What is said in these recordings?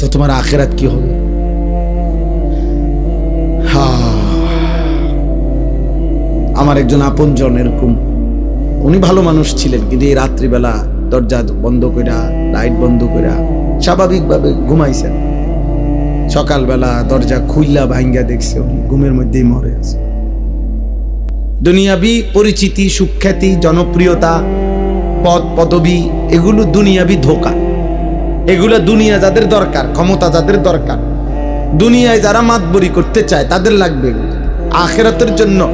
তো তোমার আখেরাত কি হবে? আমার একজন আপনজন এরকম। উনি ভালো মানুষ ছিলেন, কিন্তু এই রাত্রিবেলা দরজা বন্ধ কইরা, লাইট বন্ধ কইরা স্বাভাবিকভাবে ঘুমাইছেন। সকালবেলা দরজা খুইলা ভাঙ্গা দেখছে উনি, ঘুমের মধ্যেই মরে আছে। দুনিয়াবি পরিচিতি, সুখ্যাতি, জনপ্রিয়তা, পদ, পদবি, এগুলো দুনিয়াবি ধোকা। এগুলো দুনিয়া যাদের দরকার, ক্ষমতা যাদের দরকার, দুনিয়ায় যারা মাতবরি করতে চায় তাদের লাগবে আখেরাতের জন্য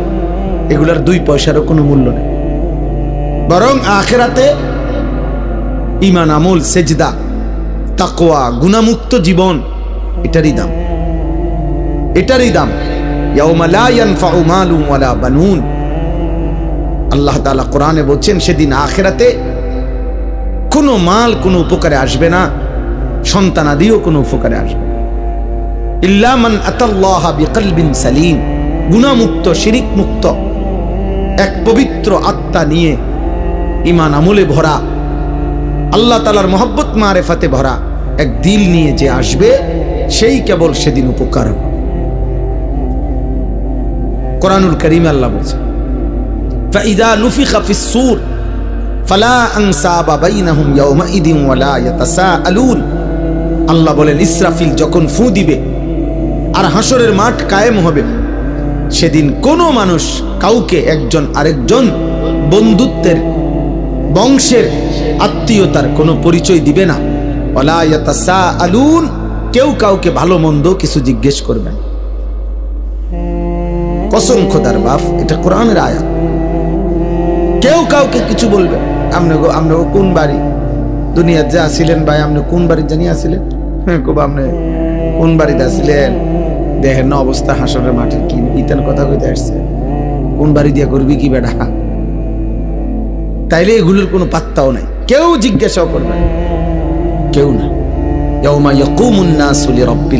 এগুলার দুই পয়সারও কোনো মূল্য নেই। বরং আখেরাতে ইমান আমল, সেজদা তাকোয়া গুণামুক্ত জীবন, এটারই দাম। এটারই দাম। আল্লাহ কোরআনে বলছেন, সেদিন আখেরাতে কোনো মাল, কোনো উপকারে আসবে না। সন্তানাদিও কোনো উপকারে আসবে। ইল্লামান আতাল্লাহা সালিম। গুণামুক্ত শিরিক মুক্ত এক পবিত্র আত্মা নিয়ে ইমান আমলে ভরা, আল্লাহ তালার মহব্বত মারেফাতে ভরা এক দিল নিয়ে যে আসবে, সেই কেবল সেদিন উপকার কোরআনুল করিম আল্লাহ বলছে ফাইদা নুফিখা ফিসসুর ফালা আনসাবা বাইনাহুম ইয়াওমাইদিন ওয়ালা আল্লাহ বলেন, ইসরাফিল যখন ফু দিবে আর হাসরের মাঠ কায়েম হবে, সেদিন কোনো মানুষ কাউকে একজন আরেকজন বন্ধুত্বের, বংশের আত্মীয়তার কোনো পরিচয় দিবে না। আলুন কেউ কাউকে ভালো মন্দ কিছু জিজ্ঞেস করবেন কসম খোদার বাপ, এটা কোরআনের আয়াত। কেউ কাউকে কিছু বলবে গো কোন বাড়ি? দুনিয়ার যে আসিলেন ভাই আপনি কোন বাড়ি জানিয়ে আসিলেন? খুব আপনি কোন বাড়িতে আসিলেন দেখেন না অবস্থা, হাসরের মাঠের কি ইতান কথা কইতে আসছে। কোন বাড়ি দিয়ে করবি কি বেটা? তাইলে এগুলোর কোনো পাত্তাও নাই। কেউ জিজ্ঞাসাও করবে। কেউ না।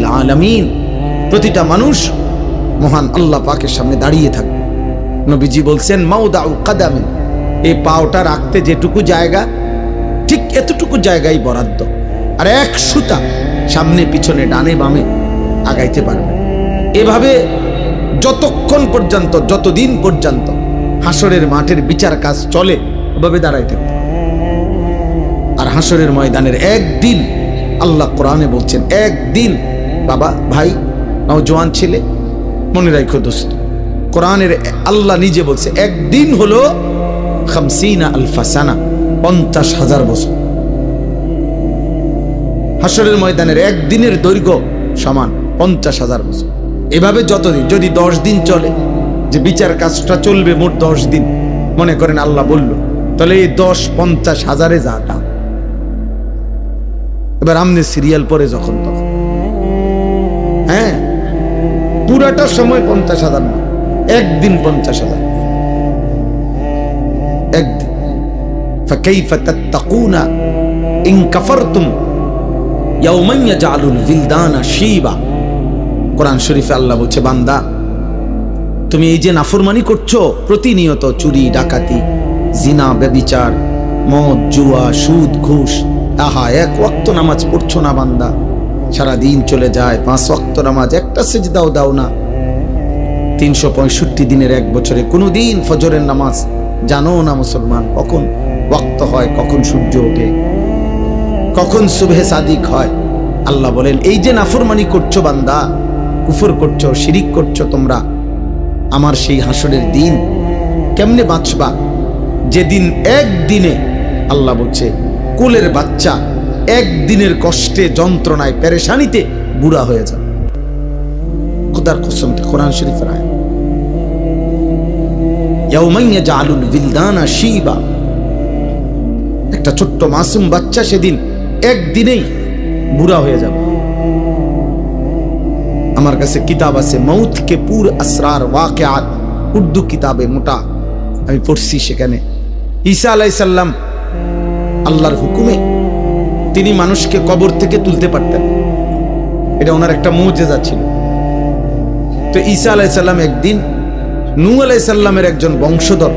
আলামিন। প্রতিটা মানুষ মহান আল্লাহ পাকের সামনে দাঁড়িয়ে থাকবে। নবীজি বলছেন, মাউদাউ কাদামিন। এই পাওটা রাখতে যেটুকু জায়গা, ঠিক এতটুকু জায়গায় বরাদ্দ। আর এক সুতা সামনে, পিছনে, ডানে, বামে আগাইতে পারবে। এভাবে যতক্ষণ পর্যন্ত, যতদিন পর্যন্ত হাসরের মাঠের বিচার কাজ চলে ওভাবে দাঁড়াই থাকবে। আর হাসরের ময়দানের একদিন, আল্লাহ কোরআনে বলছেন, একদিন, বাবা, ভাই, নওজোয়ান ছেলে, মনে রাখো দোস্ত, কোরআনের আল্লাহ নিজে বলছে, একদিন হলো খামসিনা আলফাসানা, পঞ্চাশ হাজার বছর। হাসরের ময়দানের একদিনের দৈর্ঘ্য সমান পঞ্চাশ হাজার বছর। এভাবে যতদিন, যদি দশ দিন চলে, যে বিচার কাজটা চলবে মোট দশ দিন, মনে করেন আল্লাহ বলল, তাহলে এই দশ পঞ্চাশ হাজারে যা দাম এবার আমনে সিরিয়াল পরে যখন তখন। হ্যাঁ পুরাটা সময় পঞ্চাশ হাজার না, একদিন পঞ্চাশ হাজার। একদিন। ফাকাইফা তাত্তাকুনা ইন কাফারতুম ইয়াউমাইয়া জালুল ভিলদানা শিবা। কোরআন শরীফে আল্লাহ বলছে, বান্দা, তুমি এই যে নাফরমানি করছ, প্রতিনিয়ত চুরি, ডাকাতি, জিনা, ব্যবিচার, মদ, জুয়া, সুদ, ঘুষ, আহা, এক ওয়াক্ত নামাজ পড়ছো না, বান্দা। সারা দিন চলে যায়, পাঁচ ওয়াক্ত নামাজ, একটা সেজদাও দাও না। তিনশো পঁয়ষট্টি দিনের এক বছরে কোনো দিন ফজরের নামাজ জানো না মুসলমান, কখন ওক্ত হয়, কখন সূর্য ওঠে। কখন সুবহে সাদিক হয়? আল্লাহ বলেন, এই যে নাফরমানি করছ বান্দা, কুফর করছ, শিরিক করছ তোমরা, আমার সেই হাসরের দিন কেমনে বাঁচবা? যেদিন একদিনে, আল্লাহ বলছে, কোলের বাচ্চা একদিনের কষ্টে, যন্ত্রণায়, পেরেশানিতে বুড়া হয়ে যাবে। খুদার কসম কোরআন শরীফের একটা ছোট্ট মাসুম বাচ্চা সেদিন একদিনেই বুড়া হয়ে যাবে। আমার কাছে কিতাব আছে মৌত কে পুর আসরার ওয়াকিয়াত উর্দু কিতাবে মোটা। আমি পড়ছি সেখানে। ঈসা আলাইসাল্লাম আল্লাহর হুকুমে তিনি মানুষকে কবর থেকে তুলতে পারতেন। এটা ওনার একটা মৌজেজা ছিল। তো ঈসা আলাইসাল্লাম একদিন নূ আলাইসাল্লামের একজন বংশধর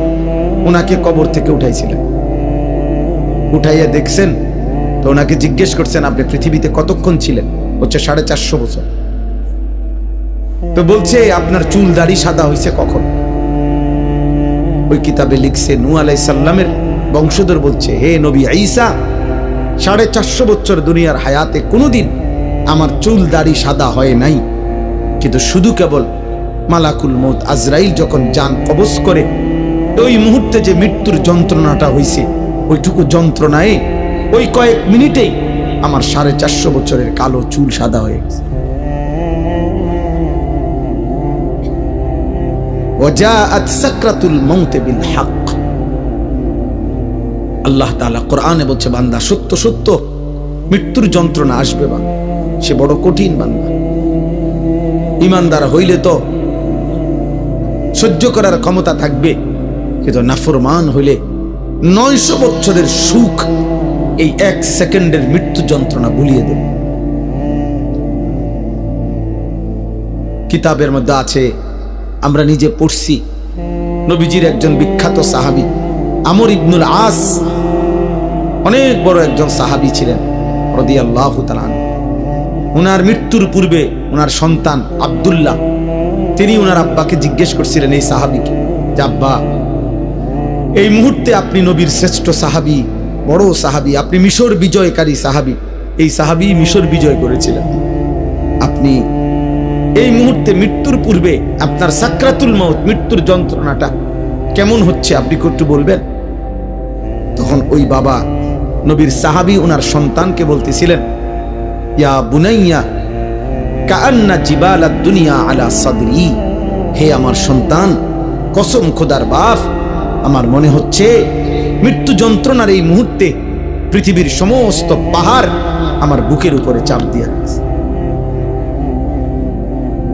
ওনাকে কবর থেকে উঠাইছিলেন। উঠাইয়া দেখছেন তো ওনাকে জিজ্ঞেস করছেন, আপনি পৃথিবীতে কতক্ষণ ছিলেন? হচ্ছে সাড়ে চারশো বছর। তো বলছে, আপনার চুল দাড়ি সাদা হয়েছে কখন? ওই কিতাবে লিখছে, নু আলাই সাল্লামের বংশধর বলছে, হে নবী ঈসা, সাড়ে চারশো বছর দুনিয়ার হায়াতে কোনোদিন আমার চুল দাড়ি সাদা হয় নাই। কিন্তু শুধু কেবল মালাকুল মৌত আজরাইল যখন যান কবজ করে, ওই মুহূর্তে যে মৃত্যুর যন্ত্রণাটা হইছে, ওইটুকু যন্ত্রণায় ওই কয়েক মিনিটেই আমার সাড়ে চারশো বছরের কালো চুল সাদা হয়ে গেছে। ওজাআত সাকরাতুল মৌতে বিল আল্লাহ তাআলা কোরআনে বলছে, বান্দা, সত্য সত্য। মৃত্যুর যন্ত্রণা আসবে বা সে বড় কঠিন বান্দা। ইমানদার হইলে তো সহ্য করার ক্ষমতা থাকবে, কিন্তু নাফরমান হইলে নয়শো বছরের সুখ এই এক সেকেন্ডের মৃত্যু যন্ত্রণা ভুলিয়ে দেবে। কিতাবের মধ্যে আছে, আমরা নিজে পড়ছি, নবীজির একজন বিখ্যাত সাহাবী, আমর ইবনুল আস, অনেক বড় একজন সাহাবী ছিলেন উনার মৃত্যুর পূর্বে ওনার সন্তান আব্দুল্লাহ, তিনি ওনার আব্বাকে জিজ্ঞেস করছিলেন, এই সাহাবিকে যে, আব্বা, এই মুহূর্তে আপনি নবীর শ্রেষ্ঠ সাহাবী বড় সাহাবি, আপনি মিশর বিজয়কারী সাহাবী। এই সাহাবী মিশর বিজয় করেছিলেন। আপনি এই মুহূর্তে মৃত্যুর পূর্বে আপনার সাকরাতুল মৌত মৃত্যুর যন্ত্রণাটা কেমন হচ্ছে আপনি একটু বলবেন? তখন ওই বাবা নবীর সাহাবি ওনার সন্তানকে বলতেছিলেন, ইয়া বুনাইয়া কান্না জিবালা দুনিয়া আলা সাদরি। হে আমার সন্তান, কসম খোদার বাপ, আমার মনে হচ্ছে মৃত্যু যন্ত্রণার এই মুহূর্তে পৃথিবীর সমস্ত পাহাড় আমার বুকের উপরে চাপ দিয়ে আছে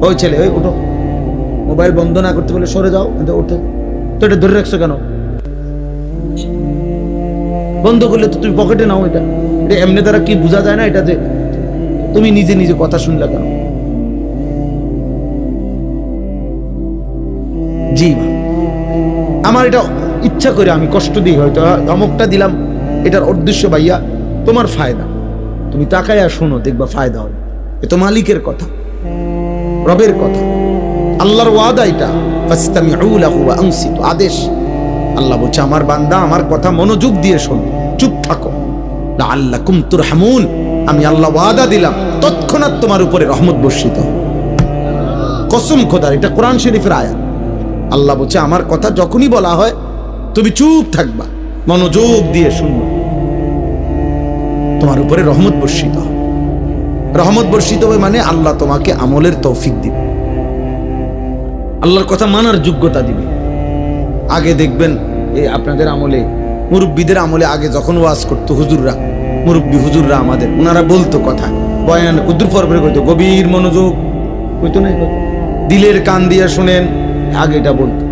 ওই ছেলে, ওই উঠো মোবাইল বন্ধ না করতে বলে সরে যাও, কিন্তু ওঠো। তো এটা ধরে রাখছো কেন? বন্ধ করলে তো তুমি পকেটে নাও এটা। এটা এমনি দ্বারা কি বোঝা যায় না এটা যে তুমি নিজে নিজে কথা শুনলে কেন? জি আমার এটা ইচ্ছা করে আমি কষ্ট দিই হয়তো অমুকটা দিলাম, এটার উদ্দেশ্য ভাইয়া, তোমার ফায়দা। তুমি তাকায় শোনো, দেখবা ফায়দা হবে। এ তো মালিকের কথা, রবের কথা। আল্লাহর ওয়াদা এটা আদেশ। আল্লাহ বলছে, আমার বান্দা, আমার কথা মনোযোগ দিয়ে শোনো, চুপ থাকো। আল্লাহ কুমতুর তুরহামুন। আমি আল্লাহ ওয়াদা দিলাম, তৎক্ষণাৎ তোমার উপরে রহমত বর্ষিত। কসম খোদার, এটা কোরআন শরীফের আয়াত। আল্লাহ বলছে, আমার কথা যখনই বলা হয় তুমি চুপ থাকবা, মনোযোগ দিয়ে শুনবা। তোমার উপরে রহমত বর্ষিত হবে। রহমত বর্ষিত হবে মানে আল্লাহ তোমাকে আমলের তৌফিক দিবে। আল্লাহর কথা মানার যোগ্যতা দিবে। আগে দেখবেন, এই আপনাদের আমলে, মুরব্বীদের আমলে আগে যখন ওয়াজ করতো হুজুররা, মুরব্বী হুজুররা আমাদের, ওনারা বলতো কথা, বয়ান উদ্দুর পরপরে কইতো গভীর মনোযোগ, কইতো না দিলের কান দিয়ে শোনেন, আগে এটা বলতো।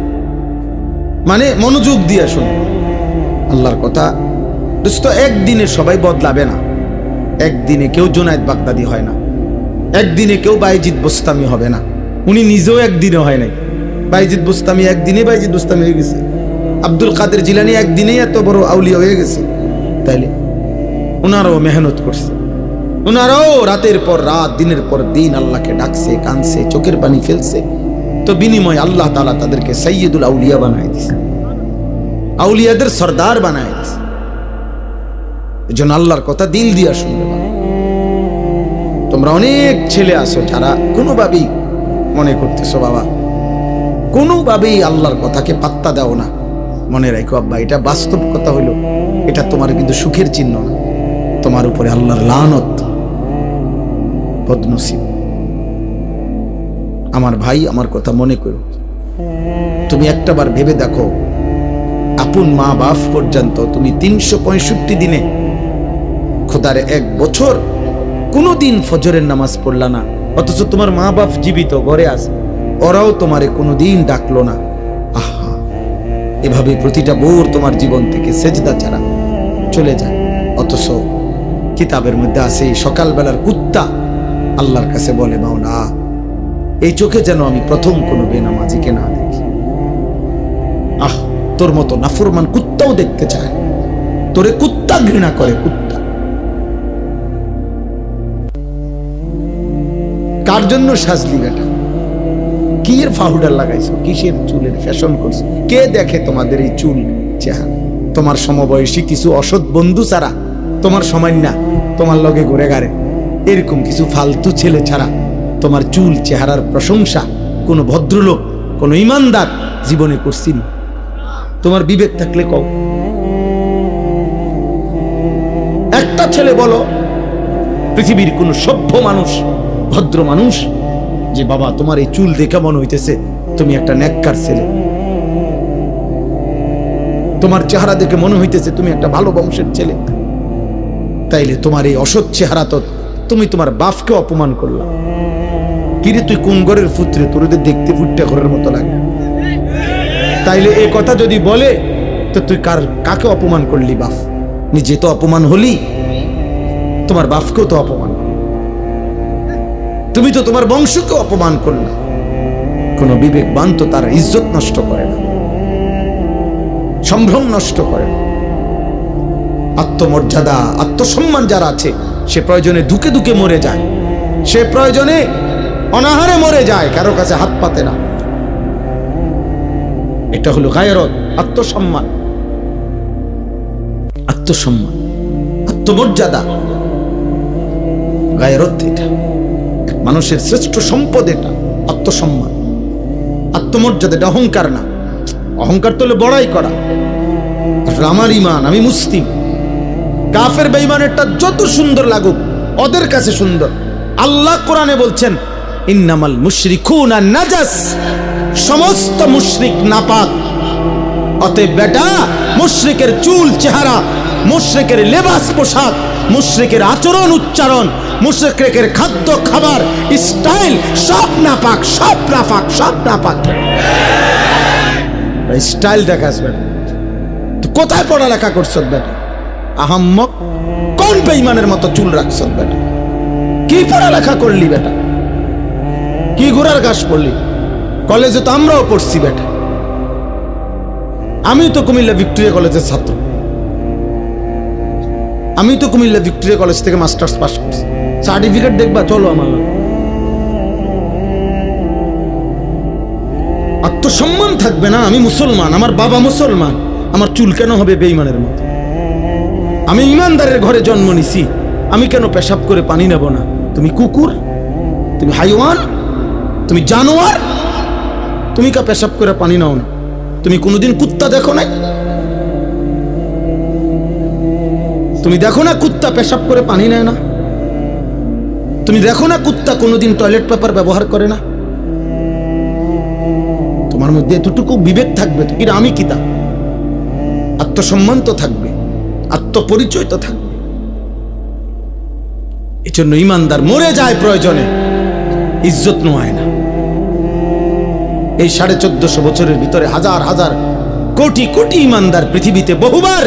মানে মনোযোগ দিয়ে শুনেন আল্লাহর কথা। দোস্ত, একদিনে সবাই বদলাবে না। একদিনে কেউ জোনায়েদ বাগদাদি হয় না। একদিনে কেউ বাইজিৎ বোস্তামি হবে না। উনি নিজেও একদিনে হয় নাই। বাইজিৎ বোস্তামি একদিনে বাইজিৎ বোস্তামি হয়ে গেছে। আব্দুল কাদের জিলানি একদিনেই এত বড় আউলিয়া হয়ে গেছে। তাইলে ওনারাও মেহনত করছে। ওনারাও রাতের পর রাত, দিনের পর দিন আল্লাহকে ডাকছে কানছে চোখের পানি ফেলছে। তো বিনিময় আল্লাহ তালা তাদেরকে সৈয়দুল আউলিয়া বানায় দিছে। আউলিয়াদের সর্দার বানায় দিছে। এজন্য আল্লাহর কথা দিল দিয়া শুনবে তোমরা অনেক ছেলে আছো যারা কোনোভাবেই মনে করতেছো, বাবা, কোনোভাবেই আল্লাহর কথাকে পাত্তা দাও না। মনে রাখো, আব্বা, এটা বাস্তব কথা হইল। এটা তোমার কিন্তু সুখের চিহ্ন না। তোমার উপরে আল্লাহর লানত, বদনসিব। আমার ভাই আমার কথা মনে করো। তুমি একটাবার ভেবে দেখো, আপন মা বাপ পর্যন্ত তুমি তিনশো পঁয়ষট্টি দিনে খোদার এক বছর কোনোদিন ফজরের নামাজ পড়লা না। অথচ তোমার মা বাপ জীবিত, ঘরে আছে। ওরাও তোমারে কোনোদিন ডাকলো না। আহা, এভাবে প্রতিটা বোর তোমার জীবন থেকে সেজদা ছাড়া চলে যায়। অথচ কিতাবের মধ্যে আছে, সকালবেলার কুত্তা আল্লাহর কাছে বলে, মাওলা এই চোখে যেন আমি প্রথম কোনো বেনামাজিকে না দেখি। আহ, তোর মতো নাফরমান কুত্তাও দেখতে চায়। তোরে কুত্তা ঘৃণা করে, কুত্তা। কার জন্য সাজলি বেটা? কি এর ফাউডার লাগাইছো? কিসের চুলের ফ্যাশন করছ? কে দেখে তোমাদের এই চুল চেহারা? তোমার সমবয়সী কিছু অসৎ বন্ধু ছাড়া, তোমার সময় না তোমার লগে ঘুরে গাড়ে এরকম কিছু ফালতু ছেলে ছাড়া তোমার চুল, চেহারার প্রশংসা, কোনো ভদ্রলোক, কোনো ইমানদার জীবনে করছিল তোমার বিবেক থাকলে কও। একটা ছেলে বলো, পৃথিবীর কোন সভ্য মানুষ, ভদ্র মানুষ, যে বাবা, তোমার এই চুল দেখে মনে হইতেছে তুমি একটা নেককার ছেলে। তোমার চেহারা দেখে মনে হইতেছে তুমি একটা ভালো বংশের ছেলে। তাইলে তোমার এই অসৎ চেহারা তো তুমি তোমার বাপকে অপমান করলা। কিরে তুই কোন ঘরের পুত্রে? তোরদের দেখতে ফুটতে ঘরের মতো লাগে। তাইলে এই কথা যদি বলে, তো তুই কার, কাকে অপমান করলি বাপ? নিজে তো অপমান হলি, তোমার বাপকেও তো অপমান তুমি তো তোমার বংশকে অপমান করলে। কোন বিবেকবান তো তার ইজ্জত নষ্ট করে না। সম্ভ্রম নষ্ট করে না। আত্মমর্যাদা, আত্মসম্মান যারা আছে, সে প্রয়োজনে দুকে দুকে মরে যায়। সে প্রয়োজনে অনাহারে মরে যায়, কারও কাছে হাত পাতে না। এটা হলো গায়রত, আত্মসম্মান। আত্মসম্মান, আত্মমর্যাদা। গায়রত এটা। মানুষের শ্রেষ্ঠ সম্পদ এটা, আত্মসম্মান। আত্মমর্যাদা এটা অহংকার না। অহংকার তো হলো বড়াই করা। আমার ইমান আমি মুসলিম। কাফের বেঈমানেরটা যত সুন্দর লাগুক, ওদের কাছে সুন্দর। আল্লাহ কোরআনে বলছেন ইন্নামাল মুশরিকুনা নাজাস। সমস্ত মুশরিক নাপাক। অতএব বেটা, মুশরিকের চুল, চেহারা, মুশরিকের লেবাস পোশাক, মুশরিকের আচরণ, উচ্চারণ, মুশরিকের খাদ্য, খাবার, স্টাইল, সব নাপাক সব নাপাক সব নাপাক। স্টাইল দেখাস বেটা। কোথায় পড়ালেখা করছ বেটা? আহাম্মক, কোন বেইমানের মতো চুল রাখছ বেটা? কি পড়ালেখা করলি বেটা? কি ঘোড়ার ঘাস পড়লি? কলেজে তো আমরাও পড়ছি বেটা। আমি তো কুমিল্লা ভিক্টোরিয়া কলেজের ছাত্র। আমি তো কুমিল্লা ভিক্টোরিয়া কলেজ থেকে মাস্টার্স পাস করছি। সার্টিফিকেট দেখবা, চলো আমার। আত্মসম্মান থাকবে না, আমি মুসলমান, আমার বাবা মুসলমান। আমার চুল কেন হবে বেইমানের মতো? আমি ইমানদারের ঘরে জন্ম নিছি, আমি কেন পেশাব করে পানি নেব না? তুমি কুকুর? তুমি হাইওয়ান? তুমি জানোয়ার? তুমি কা পেশাব করে পানি নাও না। তুমি কোনোদিন কুত্তা দেখো নাই? তুমি দেখো না কুত্তা পেশাব করে পানি নেয় না? তুমি দেখো না কুত্তা কোনোদিন টয়লেট পেপার ব্যবহার করে না? তোমার মধ্যে এতটুকু বিবেক থাকবে তো কিনা আমি কিতা আত্মসম্মান তো থাকবে আত্মপরিচয় তো থাকবে। এই জন্য ইমানদার মরে যায় প্রয়োজনে, ইজ্জত নোয়ায় না। এই সাড়ে চোদ্দশো বছরের ভিতরে হাজার হাজার কোটি কোটি ইমানদার পৃথিবীতে বহুবার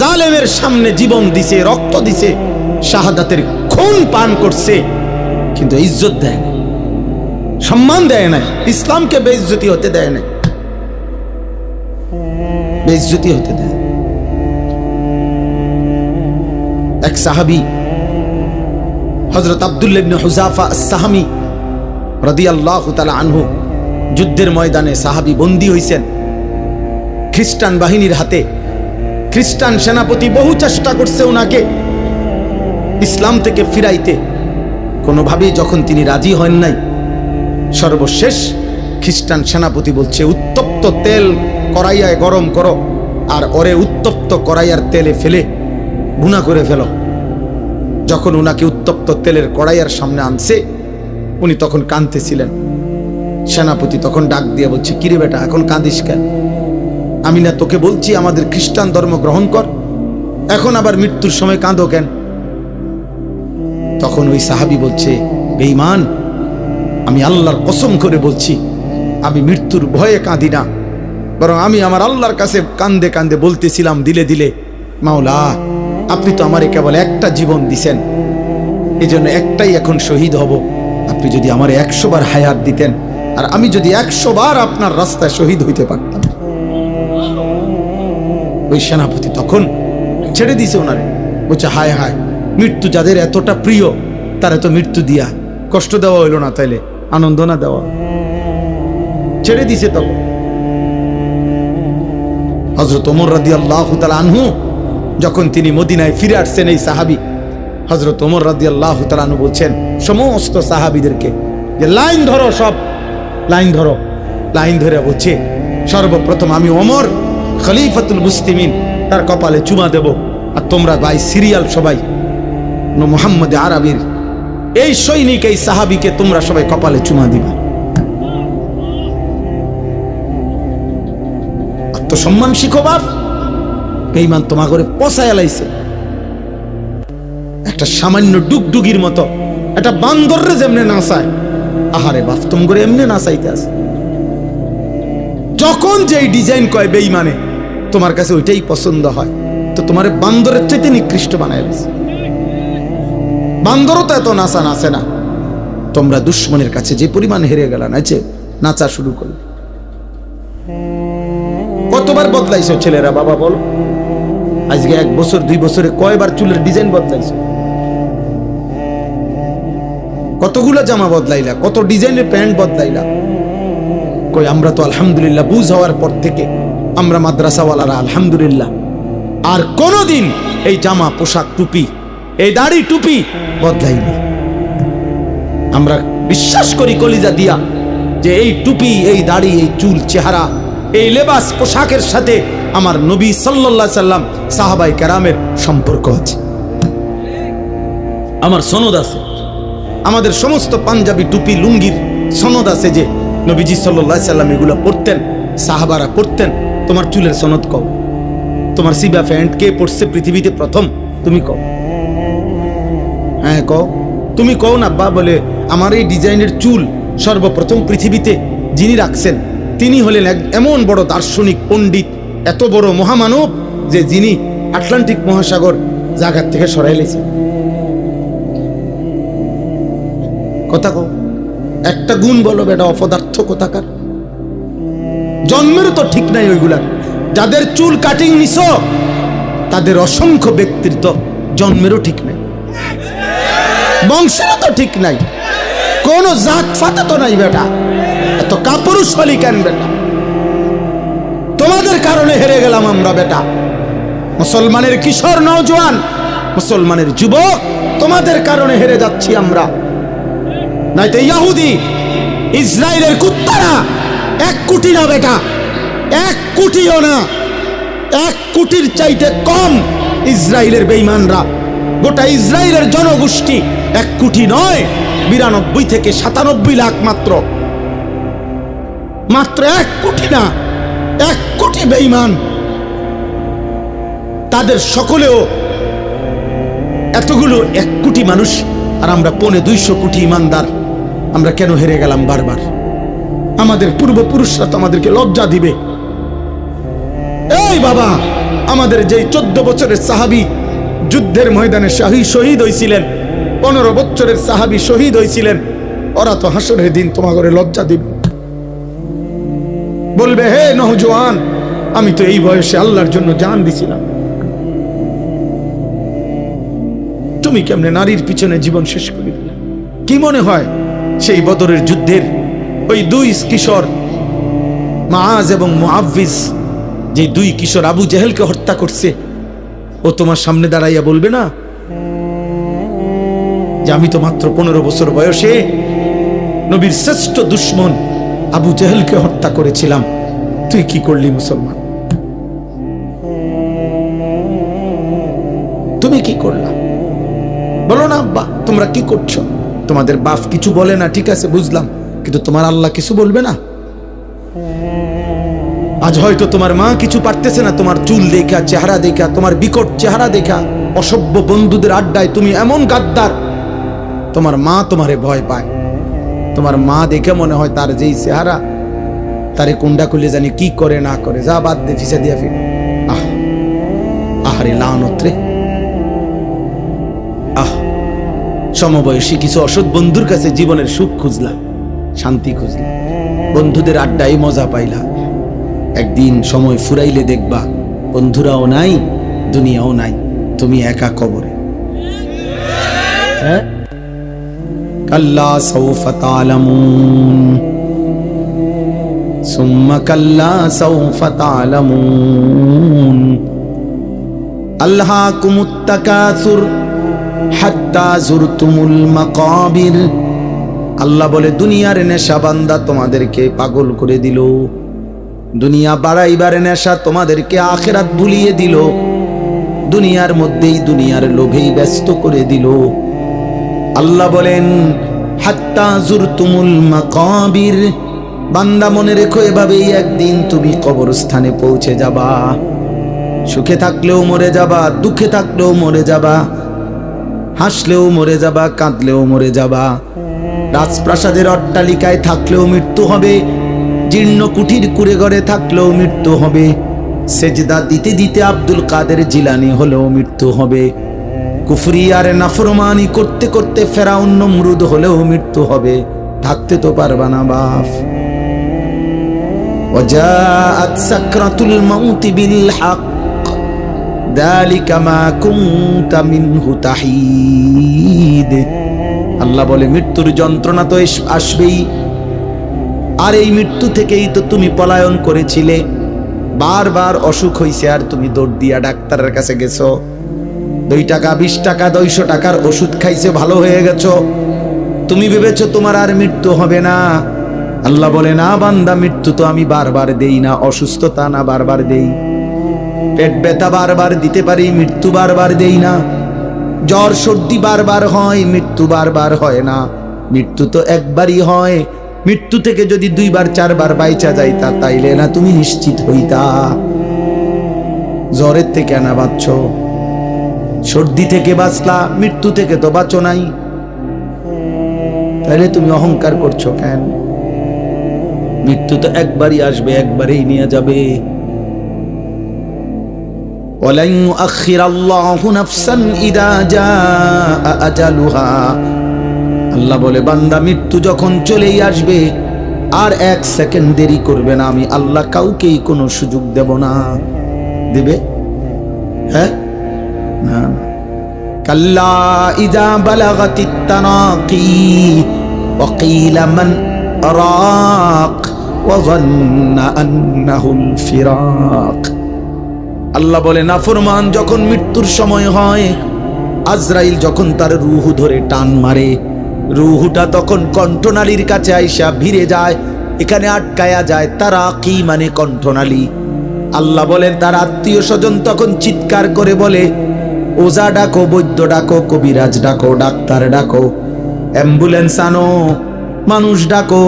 জালেমের সামনে জীবন দিছে, রক্ত দিছে, শাহাদাতের খুন পান করছে, কিন্তু ইজ্জত দেয় না, সম্মান দেয় না, ইসলামকে বেইজ্জতি হতে দেয় না, বেইজ্জতি হতে দেয়। এক সাহাবি হজরত আব্দুল্লাহ হুজাফা সাহামি রাদিয়াল্লাহু তাআলা আনহু যুদ্ধের ময়দানে সাহাবি বন্দী হইছেন। খ্রিস্টান বাহিনীর হাতে খ্রিস্টান সেনাপতি বহু চেষ্টা করছে ওনাকে ইসলাম থেকে ফিরাইতে। কোনোভাবেই যখন তিনি রাজি হন নাই, সর্বশেষ খ্রিস্টান সেনাপতি বলছে, উত্তপ্ত তেল কড়াইয়ায় গরম করো, আর ওরে উত্তপ্ত কড়াইয়ার তেলে ফেলে বুনা করে ফেলো। যখন উনাকে উত্তপ্ত তেলের কড়াইয়ার সামনে আনছে, উনি তখন কাঁদতেছিলেন। সেনাপতি তখন ডাক দিয়ে বলছে, কিরে বেটা, এখন কাঁদিস কেন? আমি না তোকে বলছি, আমাদের খ্রিস্টান ধর্ম গ্রহণ কর। এখন আবার মৃত্যুর সময় কাঁদো কেন? তখন ওই সাহাবি বলছে, বেঈমান, আমি আল্লাহর কসম করে বলছি, আমি মৃত্যুর ভয়ে কাঁদি না। বরং আমি আমার আল্লাহর কাছে কান্দে কান্দে বলতেছিলাম দিলে দিলে, মাওলা, আপনি তো আমারে কেবল একটা জীবন দিছেন। এই জন্য একটাই এখন শহীদ হব। আপনি যদি আমার একশো বার হায়াত দিতেন আর আমি যদি একশো বার আপনার রাস্তায় শহীদ হইতে পারতাম, ওই সেনাপতি তখন ছেড়ে দিছে ওনারে। বলছে হায় হায়, মৃত্যু যাদের এতটা প্রিয়, তারা তো মৃত্যু দিয়া কষ্ট দেওয়া হইল না তাইলে, আনন্দ না দেওয়া। ছেড়ে দিছে তখন। হজরত ওমর রাদি আল্লাহ আনহু, যখন তিনি মদিনায় ফিরে আসছেন এই সাহাবি হজরত ওমর রাদি আল্লাহ বলছেন, সমস্ত সাহাবিদেরকে যে লাইন ধরো সব লাইন ধরো, লাইন ধরে বলছে, সর্বপ্রথম আমি ওমর, খলিফাতুল মুসলিমিন, তার কপালে চুমা দেব, আর তোমরা ভাই সিরিয়াল সবাই মোহাম্মদ আরবির, এই সৈনিক, এই সাহাবিকে তোমরা সবাই কপালে চুমা দিবা। আত্মসম্মান শিখো বাপ বেইমান তোমা করে পচায় লাইছে। একটা সামান্য ডুগডুগির মতো, একটা বান্দররে যেমনে নাচায় আহারে বাপ তুম করে এমনি নাচাইতে আছে। যখন যেই ডিজাইন কয় বেইমানে তোমার কাছে ওইটাই পছন্দ হয়, তো তোমার বান্দরের চাইতে নিকৃষ্ট বানায় বান্দরও তো এত নাচা নাচে না। তোমরা দুশ্মনের কাছে যে পরিমাণ হেরে গেল, নাচে, নাচা শুরু করলে। কতবার বদলাইছো ছেলেরা, বাবা বলো। আজকে এক বছর, দুই বছরে কয়বার চুলের ডিজাইন বদলাইছো? কতগুলো জামা বদলাইলা, কত ডিজাইনের প্যান্ট বদলাইলা। কই, আমরা তো আলহামদুলিল্লাহ বুঝ হওয়ার পর থেকে আমরা মাদ্রাসাওয়ালারা আলহামদুলিল্লাহ। আর কোনোদিন এই জামা, পোশাক, টুপি, এই দাড়ি, টুপি বদলাইনি। আমরা বিশ্বাস করি কলিজা দিয়া যে এই টুপি, এই দাড়ি, এই চুল, চেহারা, এই লেবাস, পোশাকের সাথে আমার নবী সাল্লাল্লাহু সাল্লাম সাহাবাই কেরামের সম্পর্ক আছে। আমার সনদ আছে। আমাদের সমস্ত পাঞ্জাবি টুপি, লুঙ্গির সনদ আছে যে নবীজি সাল্লাহ সাল্লাম এগুলো পড়তেন সাহাবারা পড়তেন তোমার চুলের সনদ কও। তোমার সিবা ফ্যান্ট কে পড়ছে পৃথিবীতে প্রথম, তুমি কও। হ্যাঁ কও। তুমি কও না বা বলে, আমার এই ডিজাইনের চুল সর্বপ্রথম পৃথিবীতে যিনি রাখছেন, তিনি হলেন এক এমন বড় দার্শনিক পণ্ডিত, এত বড় মহামানব যে যিনি আটলান্টিক মহাসাগর জায়গার থেকে সরাইলেছেন কথা কও। একটা গুণ বলো বেটা, অপদার্থ কোথাকার? জন্মেরও তো ঠিক নাই ওইগুলার। যাদের চুল কাটিং নিছ, তাদের অসংখ্য ব্যক্তির তো জন্মেরও ঠিক নাই। বংশেরও তো ঠিক নাই। কোন জাত ফাতা তো নাই বেটা। এত কাপুরুষ হলি কেন বেটা? তোমাদের কারণে হেরে গেলাম আমরা বেটা। মুসলমানের কিশোর, নওজোয়ান, মুসলমানের যুবক, তোমাদের কারণে হেরে যাচ্ছি আমরা। নয়তো ইয়াহুদি, ইসরায়েলের কুত্তারা, এক কোটি না বেটা, এক কোটিও না, এক কোটির চাইতে কম ইসরায়েলের বেইমানরা গোটা ইসরায়েলের জনগোষ্ঠী এক কোটি নয়, বিরানব্বই থেকে সাতানব্বই লাখ মাত্র। মাত্র এক কোটি না, এক কোটি বেইমান তাদের সকলেও এতগুলো এক কোটি মানুষ আর আমরা পৌনে দুইশো কোটি ইমানদার। আমরা কেন হেরে গেলাম বারবার? আমাদের পূর্বপুরুষরা তো আমাদেরকে লজ্জা দিবে। এই বাবা, আমাদের যেই চোদ্দ বছরের সাহাবি যুদ্ধের ময়দানে শাহী শহীদ হয়েছিলেন পনেরো বছরের সাহাবি শহীদ হয়েছিলেন ওরা তো হাসরের দিন তোমাকে লজ্জা দিবে। বলবে, হে নহজোয়ান আমি তো এই বয়সে আল্লাহর জন্য জান দিছিলাম। তুমি কেমনে নারীর পিছনে জীবন শেষ করে দিলে? কি মনে হয় সেই বদরের যুদ্ধের ওই দুই কিশোর, মাআজ এবং মুআফিজ যে দুই কিশোর আবু জেহেলকে হত্যা করছে? ও তোমার সামনে দাঁড়াইয়া বলবে না যে আমি তো মাত্র পনেরো বছর বয়সে নবীর শ্রেষ্ঠ দুশ্মন আবু জেহেলকে হত্যা করেছিলাম। তুই কি করলি মুসলমান? তুমি কি করলা? তোমরা কি করছ? তোমাদের বাপ কিছু বলে না, ঠিক আছে, বুঝলাম। কিন্তু তোমার আল্লাহ কিছু বলবে না? আজ হয়তো তোমার মা কিছু পারতেছে না, তোমার চুল দেখা, চেহারা দেখা, তোমার বিকট চেহারা দেখা, অসভ্য বন্ধুদের আড্ডায় তুমি এমন গাদ্দার। তোমার মা তোমারে ভয় পায়। তোমার মা দেখে মনে হয় তার যেই চেহারা, তারে কুন্ডা খুলে জানি কি করে, না করে, যা বাদ দে, ফিসে দিয়া ফির। আহ, আহারে লানত্রে আহ সমবয়সী কিছু অসৎ বন্ধুর কাছে জীবনের সুখ খুঁজলা, শান্তি খুঁজলাম বন্ধুদের আড্ডায় মজা পাইলা। একদিন সময় ফুরাইলে দেখবা, বন্ধুরাও নাই, দুনিয়াও নাই, তুমি একা কবরে। হ্যাঁ? কাল্লা আল্লাহ কুমুত্তাকাসুর হাত্তা জুর তুমুল মাকাবির। আল্লাহ বলে, দুনিয়ার নেশা বান্দা তোমাদেরকে পাগল করে দিল। দুনিয়া বাড়াইবার নেশা তোমাদেরকে আখেরাত ভুলিয়ে দিল। দুনিয়ার মধ্যেই দুনিয়ার লোভেই ব্যস্ত করে দিল। আল্লাহ বলেন, হাত্তা জুর তুমুল মাকাবির। বান্দা মনে রেখো, এভাবেই একদিন তুমি কবরস্থানে পৌঁছে যাবা। সুখে থাকলেও মরে যাবা, দুঃখে থাকলেও মরে যাবা। হাসলেও মরে যাবা কাঁদলেও মরে যাবা রাজপ্রাসাদের অট্টালিকায় থাকলেও মৃত্যু হবে জীর্ণ কুঠির কুড়ে ঘরে থাকলেও মৃত্যু হবে সেজদা দিতে দিতে আব্দুল কাদের জিলানি হলেও মৃত্যু হবে কুফরি আর নাফরমানি করতে করতে ফেরাউন নমরুদ হলেও মৃত্যু হবে থাকতে তো পারবা না বাপ وجاءت سكرة الموت بالحق আল্লাহ বলে, মৃত্যুর যন্ত্রণা তো আসবেই। আর এই মৃত্যু থেকেই তো তুমি পলায়ন করেছিলে। বারবার অসুখ হইছে, আর তুমি দৌড় দিয়া ডাক্তারের কাছে গেছো। দুই টাকা, বিশ টাকা, দুইশো টাকার ওষুধ খাইছে, ভালো হয়ে গেছো। তুমি ভেবেছো তোমার আর মৃত্যু হবে না। আল্লাহ বলে, না বান্দা, মৃত্যু তো আমি বারবার দেই না, অসুস্থতা না বারবার দেই। পেট ব্যথা বারবার দিতে পারি, মৃত্যু বারবার দেই না। জ্বর সর্দি বারবার হয়, মৃত্যু বারবার হয় না। মৃত্যু তো একবারই হয়, মৃত্যু থেকে যদি দুইবার, চারবার বাইচা যাইতা তাইলে না তুমি নিশ্চিত হইতা। জ্বরের থেকে না বাঁচছ, সর্দি থেকে বাঁচলা, মৃত্যু থেকে তো বাঁচো নাই। তাহলে তুমি অহংকার করছ কেন? মৃত্যু তো একবারই আসবে, একবারেই নিয়ে যাবে। ولن يؤخر الله نفسا إذا جاء أجلها আল্লাহ বলে বান্দা মৃত্যু যখন চলেই আসবে আর এক সেকেন্ড দেরি করবে না আমি আল্লাহ কাউকেই কোনো সুযোগ দেব না দেবে হ্যাঁ না না। কাল্লা ইজা বালাগাতিত তানাকি وقيل من راق وظن أنه الفراق আল্লাহ বলে নাফরমান যখন মৃত্যুর সময় হয়, আজরাইল যখন তার রুহু ধরে টান মারে, রুহুটা তখন কণ্ঠনালীর কাছে আইসা ভিড়ে যায়, এখানে আটকায়া যায়, তারা কি মানে কণ্ঠনালী? আল্লাহ বলেন, তার আত্মীয় স্বজন তখন চিৎকার করে বলে, ওজা ডাকো, বৈদ্য ডাকো, কবিরাজ ডাকো, ডাক্তার ডাকো, অ্যাম্বুলেন্স আনো, মানুষ ডাকো,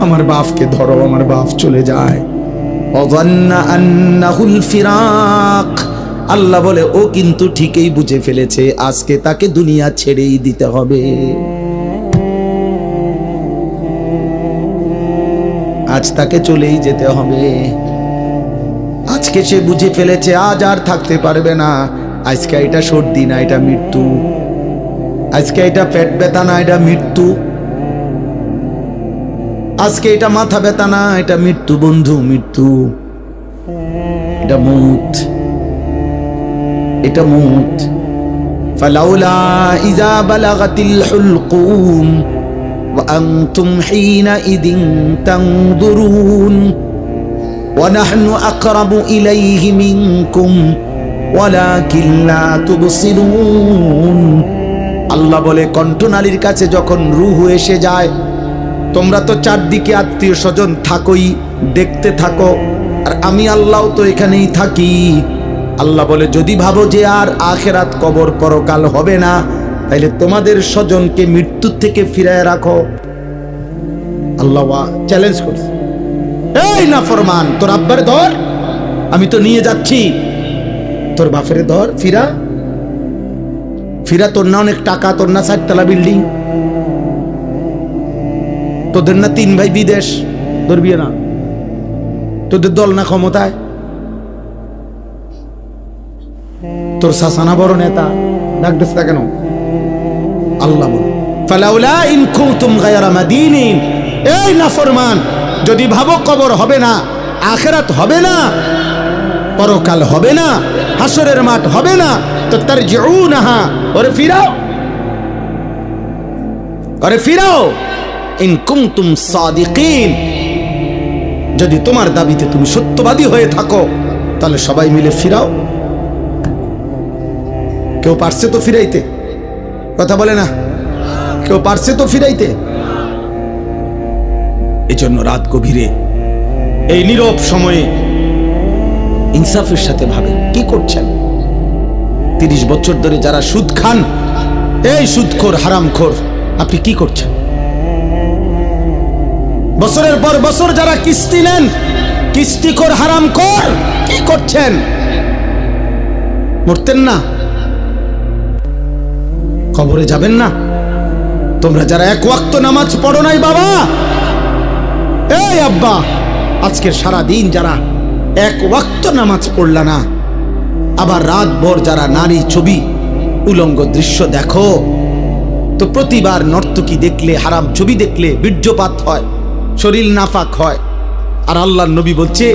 আমার বাপকে ধরো, আমার বাপ চলে যায়। আল্লাহ বলে, ও কিন্তু ঠিকই বুঝে ফেলেছে, আজকে তাকে দুনিয়া ছেড়েই দিতে হবে। আজ তাকে চলেই যেতে হবে। আজকে সে বুঝে ফেলেছে, আজ আর থাকতে পারবে না। আজকে এটা সর্দি না, এটা মৃত্যু। আজকে এটা পেট ব্যথা না, এটা মৃত্যু। আজকে এটা মাথা ব্যথা না এটা মৃত্যু বন্ধু মৃত্যু এটা মুত এটা মুত فلولا إذا بلغت الحلقوم وأنتم حينئذ تنظرون ونحن أقرب إليه منكم ولكن لا تبصرون আল্লাহ বলে কণ্ঠনালীর কাছে যখন রুহু এসে যায় তোমরা তো চারদিকে আত্মীয় স্বজন থাকোই, দেখতে থাকো, আর আমি আল্লাহ তো এখানেই থাকি। আল্লাহ বলে, যদি ভাবো যে আর আখেরাত কবর পরকাল হবে না, তাইলে তোমাদের স্বজনকে মৃত্যুর থেকে ফিরায় রাখো। আল্লাহ চ্যালেঞ্জ করছে। এই না ফরমান তোর আব্বারে ধর আমি তো নিয়ে যাচ্ছি। তোর বাপেরে ধর ফিরা। ফিরা, তোর না অনেক টাকা, তোর না চারতলা বিল্ডিং। তোদের না তিন ভাই বিদেশ? ধরবি না। তোদের দল না ক্ষমতায়? তোর শাসানা বড় নেতা? ডাক দিস না কেন? আল্লাহ যদি ভাবো কবর হবে না, আখেরাত হবে না, পরকাল হবে না, হাসরের মাঠ হবে না, তো তার নাহা ওরে ফিরাও। ঘরে ফিরাও। যদি তোমার দাবিতে তুমি সত্যবাদী হয়ে থাকো, তাহলে সবাই মিলে ফিরাও। কেউ পারছে তো ফিরাইতে? কথা বলে না? কেউ পারছে তো ফিরাইতে? এজন্য রাত গভীরে এই নীরব সময়ে ইনসাফের সাথে ভাবে, কি করছেন? তিরিশ বছর ধরে যারা সুদ খান, এই সুদখোর, হারামখোর, আপনি কি করছেন? বছরের পর বছর যারা কিস্তি নেন, কিস্তি কর, হারাম কর, কি করছেন? মরতেন না। কবরে যাবেন না। তোমরা যারা এক ওয়াক্ত নামাজ পড়ো নাই বাবা, এই আব্বা, আজকের সারা দিন যারা এক ওয়াক্ত নামাজ পড়লা না, আবার রাত ভর যারা নারী ছবি, উলঙ্গ দৃশ্য দেখো, তো প্রতিবার নর্তকী দেখলে, হারাম ছবি দেখলে বীর্যপাত হয়। শরীর নাফাক হয়। আর আল্লাহর নবী বলছে,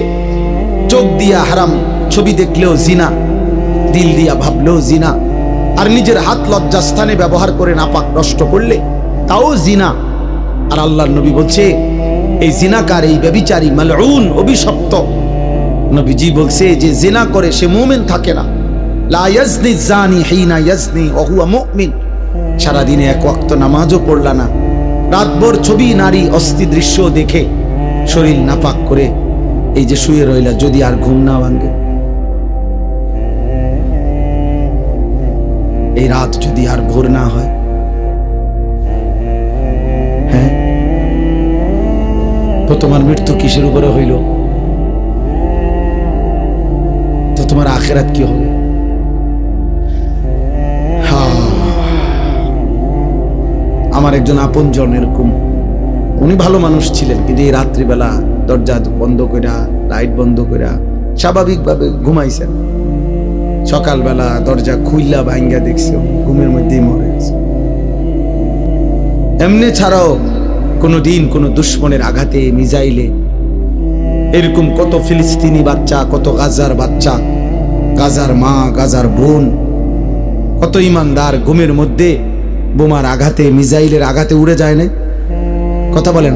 চোখ দিয়া হারাম, ছবি দেখলেও জিনা, দিল দিয়া ভাবলেও জিনা, আর নিজের হাত লজ্জাস্থানে ব্যবহার করে নাপাক নষ্ট করলে তাও জিনা। আর আল্লাহর নবী বলছে, এই জিনাকার এই ব্যবিচারী মালউন, অভিশপ্ত। নবীজি বলছে যে, জিনা করে সে মুমিন থাকে না। লা জানি হিনা সারাদিনে এক ওয়াক্ত নামাজও পড়লা না। রাতভর ছবি, নারী, অস্থি দৃশ্য দেখে শরীর নাপাক করে এই যে শুয়ে রইলা, যদি আর ঘুম না ভাঙ্গে এই রাত যদি আর ভোর না হয় হ্যাঁ? তো তোমার মৃত্যু কিসের উপরে হইল? তো তোমার আখেরাত কি হবে? আমার একজন আপন জন এরকম উনি ভালো মানুষ ছিলেন, কিন্তু এই রাত্রিবেলা দরজা বন্ধ কইরা, লাইট বন্ধ কইরা স্বাভাবিকভাবে ঘুমাইছেন। সকালবেলা দরজা খুইলা ভাঙ্গা দেখছি, ঘুমের মধ্যেই মরে গেছে। এমনি ছাড়াও কোনো দিন কোনো দুশ্মনের আঘাতে মিজাইলে, এরকম কত ফিলিস্তিনি বাচ্চা, কত গাজার বাচ্চা, গাজার মা, গাজার বোন, কত ইমানদার, ঘুমের মধ্যে বোমার আঘাতে মিজাইলের আঘাতে উড়ে যায় না কথা বলেন।